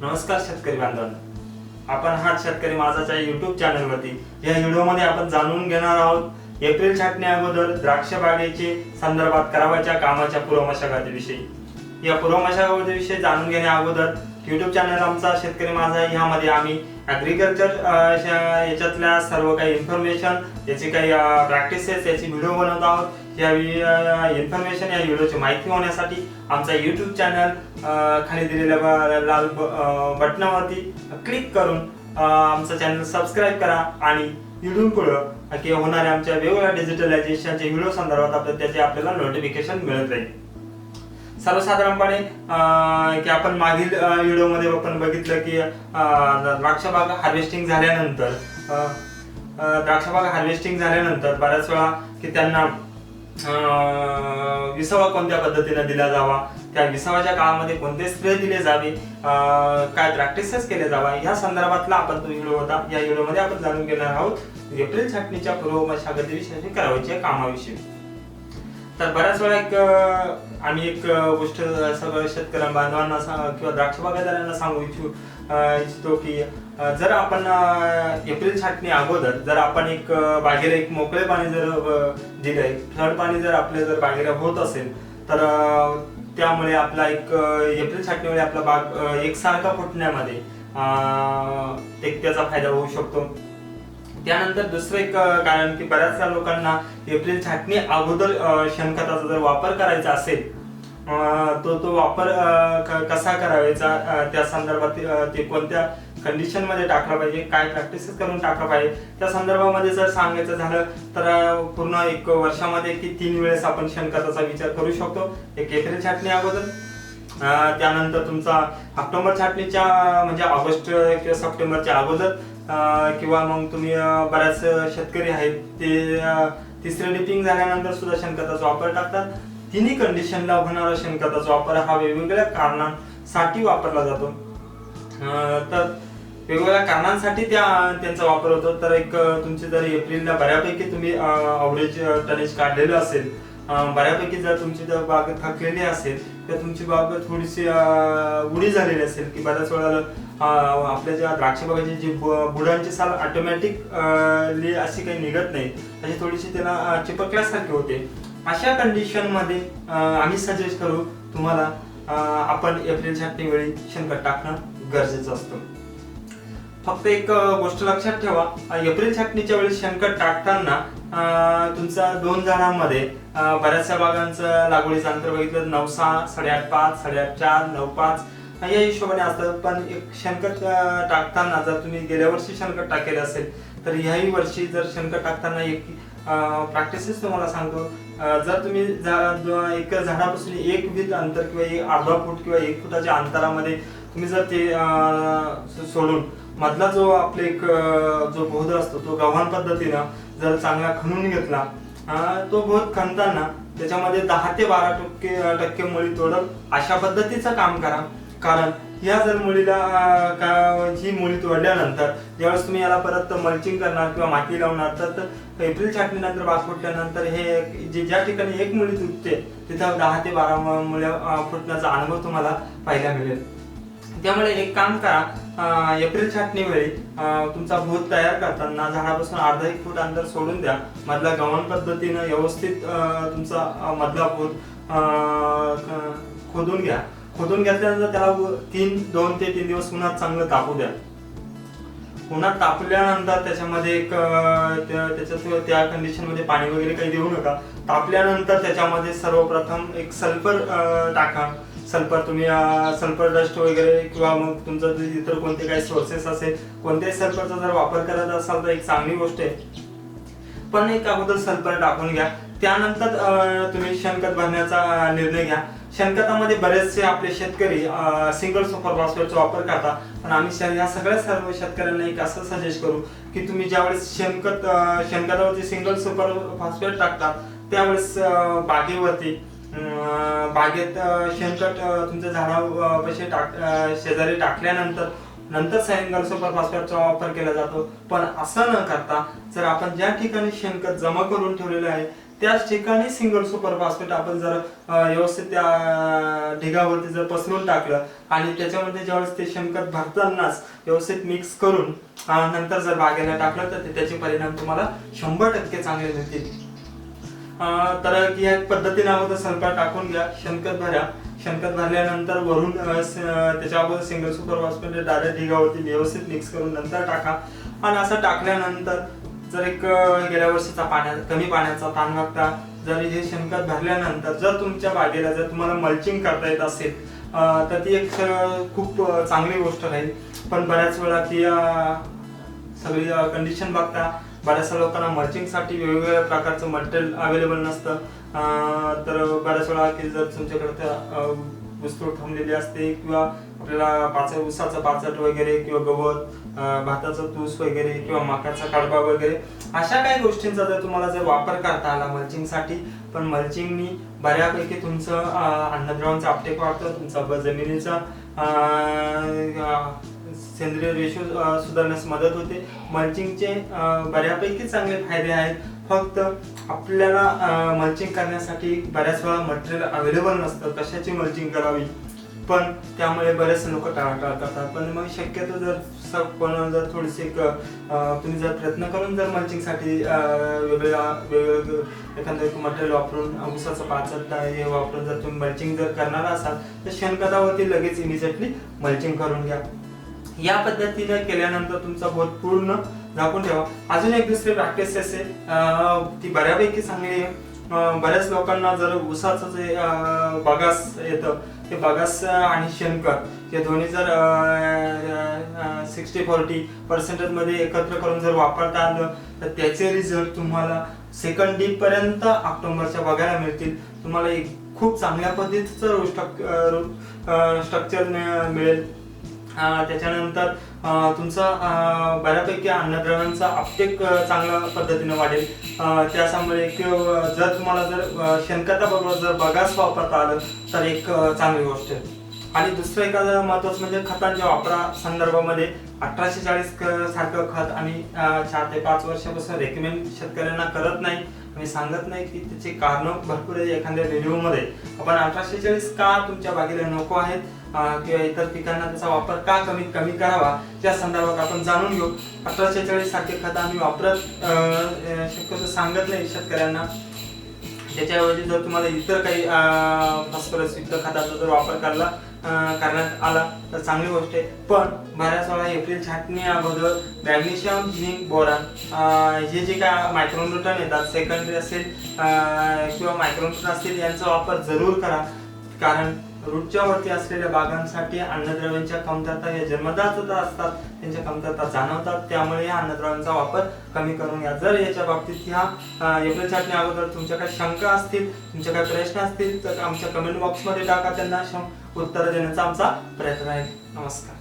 नमस्कार शेतकरी बांधवांनो. आपण हा शेतकरी माझाच्या युट्यूब चॅनलवरती या व्हिडिओमध्ये आपण जाणून घेणार आहोत एप्रिल छाटण्या अगोदर द्राक्ष बागेचे संदर्भात करावयाच्या कामाच्या पूर्वमशागतीविषयी या पूर्वमशागतीविषयी जाणून घेण्या अगोदर युट्यूब चॅनल आमचा शेतकरी माझा ह्यामध्ये आम्ही ॲग्रिकल्चर याच्यातल्या सर्व काही इन्फॉर्मेशन याची काही प्रॅक्टिसेस याची व्हिडिओ बनवत आहोत. या इन्फॉर्मेशन या व्हिडिओची माहिती होण्यासाठी आमचा यूट्यूब चॅनल खाली दिलेल्या लाल बटनावरती क्लिक करून आमचा चॅनल सबस्क्राईब करा आणि इथून पुढं की होणाऱ्या आमच्या वेगवेगळ्या डिजिटलायझेशनचे व्हिडिओ संदर्भात आपल्या त्याचे आपल्याला नोटिफिकेशन मिळत राहील. सर्वसाधारणपणे की आपण मागील व्हिडिओमध्ये आपण बघितलं की द्राक्षबाग हार्वेस्टिंग झाल्यानंतर द्राक्षबाग हार्वेस्टिंग झाल्यानंतर बऱ्याच वेळा की त्यांना विसावा कोणत्या पद्धतीने दिला जावा? त्या विसावाच्या काळामध्ये कोणते स्प्रे दिले जावे? काय प्रॅक्टिसेस केले जावा? या संदर्भातला आपण तो व्हिडिओ होता. या व्हिडिओमध्ये आपण जाणून घेणार आहोत एप्रिल छाटणीच्या पूर्व मशागतीविषयी करावयाच्या कामाविषयी. तर बऱ्याच वेळा एक आम्ही एक गोष्ट सगळं शेतकऱ्या बांधवांना किंवा द्राक्ष बागायतदारांना सांगू इच्छू इच्छितो की जर आपण एप्रिल छाटणी अगोदर जर आपण एक बागेला एक मोकळे पाणी जर दिले फ्लड पाणी जर आपल्या जर बागेला होत असेल तर त्यामुळे आपला एक एप्रिल छाटणीमुळे आपला बाग एकसारखा फुटण्यामध्ये एक त्याचा फायदा होऊ शकतो. त्यानंतर दुसरं एक कारण की बऱ्याचशा लोकांना एप्रिल छाटणी अगोदर शेणखताचा जर वापर करायचा असेल तो तो वापर कसा करायचा त्या संदर्भात ते कोणत्या कंडिशनमध्ये टाकला पाहिजे काय प्रॅक्टिसेस करून टाकलं पाहिजे त्या संदर्भामध्ये जर सांगायचं झालं तर पूर्ण एक वर्षामध्ये की तीन वेळेस आपण शेणखताचा विचार करू शकतो. एक एप्रिल छाटणी अगोदर त्यानंतर तुमचा ऑक्टोबर छाटणीच्या म्हणजे ऑगस्ट किंवा सप्टेंबरच्या अगोदर किंवा मग तुम्ही बऱ्याच शेतकरी आहेत ते अं, तिसरे डिपिंग झाल्यानंतर सुद्धा शेणखताचा वापर टाकतात. तिन्ही कंडिशनला होणारा शेणखताचा वापर हा वेगवेगळ्या कारणांसाठी वापरला जातो. तर वेगवेगळ्या कारणांसाठी त्या त्यांचा वापर होतो. तर एक तुमचे तुमची जर एप्रिलला बऱ्यापैकी तुम्ही अवरेज टनेज काढलेलं असेल बऱ्यापैकी जर तुमची जर बाग थकलेली असेल तर तुमची बाग थोडीशी उडी झालेली असेल की बऱ्याच वेळा आपल्या ज्या द्राक्ष बागाचे जी बुडांची साल ऑटोमॅटिक अशी काही निघत नाही. अशी थोडीशी त्याला चिपकल्यासारखी होते. अशा कंडिशनमध्ये आम्ही सजेस्ट करू तुम्हाला आपण एप्रिल छाटणी वेळी शेणखत टाकणं गरजेचं असतं. फक्त एक गोष्ट लक्षात ठेवा. एप्रिल छाटणीच्या वेळेस शेणखत टाकताना तुमचा दोन झाडांमध्ये बऱ्याचशा बागांचं लागवडीचं अंतर बघितलं नऊ सहा साडेआठ पाच साडेआठ चार नऊ पाच या हिशोबाने असतात. पण एक शेणखत टाकताना जर तुम्ही गेल्या वर्षी शेणखत टाकेलं असेल तर ह्याही वर्षी जर शेणखत टाकताना एक प्रॅक्टिसेस तुम्हाला सांगतो. जर तुम्ही एक झाडापासून एक फीट अंतर किंवा एक अर्धा फूट किंवा एक फुटाच्या अंतरामध्ये तुम्ही जर ते सोडून मधला जो आपले एक जो बोध असतो तो गव्हाण पद्धतीनं जर चांगला खणून घेतला तो बोध खणताना त्याच्यामध्ये दहा ते बारा टक्के टक्के मुळी तोडल अशा पद्धतीचं काम करा. कारण या जर मुलीला का ही मुळी तोडल्यानंतर ज्यावेळेस तुम्ही याला परत मल्चिंग करणार किंवा माती लावणार तर तर एप्रिल छाटणीनंतर बाग फुटल्यानंतर हे जे ज्या ठिकाणी एक मुळी तुटते तिथं दहा ते बारा मुळ्या फुटण्याचा अनुभव तुम्हाला पाहायला मिळेल. त्यामुळे एक काम करा एप्रिल छाटणी वेळी तुमचा भूत तयार करताना झाडापासून अर्धा एक फूट अंतर सोडून द्या. मधला गव्हाण पद्धतीनं व्यवस्थित तुमचा मधला भूत खोदून घ्या. खोदून घेतल्यानंतर त्याला तीन दोन ते तीन दिवस उन्हात चांगलं तापू द्या. उन्हात तापल्यानंतर त्याच्यामध्ये एक त्याच्या त्या- त्याच्यात त्या कंडिशनमध्ये पाणी वगैरे काही देऊ नका. तापल्यानंतर त्याच्यामध्ये सर्वप्रथम एक सल्फर टाका. सल्फर तुम्ही सल्फर डस्ट वगैरे किंवा मग तुमचं जे इतर कोणते काही सोर्सेस असेल कोणत्याही सल्फरचा जर वापर करत असाल तर एक चांगली गोष्ट आहे. पण एक अगोदर सल्फर टाकून घ्या. त्यानंतर तुम्ही शेणखत भरण्याचा निर्णय घ्या. शेणखतामध्ये बरेचसे आपले शेतकरी सिंगल सुपर फॉस्फेटचा वापर करतात. पण आम्ही या सगळ्या सर्व शेतकऱ्यांना एक असं सजेस्ट करू की तुम्ही ज्यावेळेस शेणखत अं, शेणखतावरती सिंगल सुपर फॉस्फेट टाकता त्यावेळेस बागेवरती बागेत शेणखत तुमच्या झाडापाशी टाक शेजारी टाकल्यानंतर नंतर सायंगल सुपर फॉस्फेटचा वापर केला जातो. पण असं न करता जर आपण ज्या ठिकाणी शेणखत जमा करून ठेवलेलं आहे त्याच ठिकाणी सिंगल सुपर फॉस्फेट आपण जर व्यवस्थित त्या ढिगावरती जर पसरून टाकलं आणि त्याच्यामध्ये ज्यावेळेस ते शेणखत भरतानाच व्यवस्थित मिक्स करून नंतर जर बागेला टाकलं तर त्याचे परिणाम तुम्हाला शंभर टक्के चांगले मिळतील. तर तर या पद्धतीने अगोदर सल्फा टाकून घ्या. शेणखत भरा शेणखत भरल्यानंतर वरून त्याच्या अगोदर सिंगल सुपर फॉस्फेट डायरेक्ट ढिगावरती व्यवस्थित मिक्स करून नंतर टाका. आणि असं टाकल्यानंतर जर एक गेल्या वर्षीचा पाण्या कमी पाण्याचा ताण वागता जर हे शेणखत भरल्यानंतर जर तुमच्या बागेला जर तुम्हाला मल्चिंग करता येत असेल तर ती एक खूप चांगली गोष्ट राहील. पण बऱ्याच वेळा ती सगळी कंडिशन बघता बऱ्याचशा लोकांना मर्चिंगसाठी वेगवेगळ्या प्रकारचं मटेरियल अवेलेबल नसतं. तर बऱ्याच वेळा की जर तुमच्याकडे वस्तू थांबलेली असते किंवा आपल्याला पाच उसाचं पाचट वगैरे किंवा गवत भाताचं तूस वगैरे किंवा मकाचा कडबा वगैरे अशा काही गोष्टींचा जर तुम्हाला जर वापर करता आला मल्चिंगसाठी पण मल्चिंगनी बऱ्यापैकी तुमचं अं, आपटेक अपटेक वाढतं तुमचा जमिनीचा सेंद्रिय रेशो सुधारण्यास मदत होते. मल्चिंगचे बऱ्यापैकी चांगले फायदे आहेत. फक्त आपल्याला मल्चिंग करण्यासाठी बऱ्याच वेळा मटेरियल अवेलेबल नसतं. कशाची मल्चिंग करावी? पण त्यामुळे बरेचसे लोक टाळाटाळ करतात पण मग शक्यतो जर पण जर थोडीशी तुम्ही जर प्रयत्न करून जर मल्चिंगसाठी वेगळ्या वेगवेगळं एखादं मटेरियल वापरून ऊसाचं पाचट हे वापरून जर तुम्ही मल्चिंग जर करणार असाल तर शेणखतावरती लगेच इमिजिएटली मल्चिंग करून घ्या. या पद्धतीने केल्यानंतर तुमचा बोध पूर्ण झाकून ठेवा. अजून एक दुसरी प्रॅक्टिस असे ती बऱ्यापैकी चांगली आहे बऱ्याच लोकांना जर उसाचं जे बगास येतं ते बगास आणि शेणखत हे दोन्ही जर सिक्स्टी फोर्टी पर्सेंटेजमध्ये एकत्र करून जर वापरता आलं तर त्याचे रिझल्ट तुम्हाला सेकंड डी पर्यंत ऑक्टोबरच्या बघायला मिळतील. तुम्हाला एक खूप चांगल्या पद्धतीचं स्ट्रक्चर मिळेल. त्याच्यानंतर तुमचं तुमचा बऱ्यापैकी अन्नद्रव्यांचा अपटेक चांगल्या पद्धतीने वाढेल. अं, त्याच्यामुळे जर तुम्हाला जर शेणखताबरोबर जर बगास वापरता आलं तर एक चांगली गोष्ट आहे. आणि दुसरं एखादं महत्वाचं म्हणजे खतांच्या वापरा संदर्भामध्ये अठराशे चाळीस सारखं खत आम्ही चार ते पाच वर्षापासून रेकमेंड शेतकऱ्यांना करत नाही. आम्ही सांगत नाही की त्याची कारणं भरपूर आहे एखाद्या व्हिडिओमध्ये आपण अठराशे चाळीस का तुमच्या बागेला नको आहेत? किंवा इतर पिकांना त्याचा वापर का कमीत कमी करावा या संदर्भात आपण जाणून घेऊ. अठराशे चाळीस सारखे खत आम्ही वापरत अं, शक्यतो सांगत नाही शेतकऱ्यांना. त्याच्याऐवजी जर तुम्हाला इतर काही फॉस्फरस युक्त खताचा जर वापर करला करण्यात आला तर चांगली गोष्ट आहे. पण बऱ्याच वेळा एप्रिल छाटणी अगोदर मॅग्नेशियम झिंक बोरान हे जे काय मायक्रोन्यूटन येतात सेकंडरी असेल किंवा मायक्रोन्यूटन असतील यांचा वापर जरूर करा. कारण रूटच्या वरती असलेल्या बागांसाठी अन्नद्रव्यांच्या कमतरता या जन्मदातच असतात त्यांच्या कमतरता जाणवतात. त्यामुळे या अन्नद्रव्यांचा वापर कमी करून घ्या जर याच्या बाबतीत ह्या एप्रिल छाटणी अगोदर तुमच्या काही शंका असतील तुमचे काही प्रश्न असतील तर आमच्या कमेंट बॉक्समध्ये टाका त्यांना. शं- उत्तर देण्याचा आमचा प्रयत्न आहे. नमस्कार.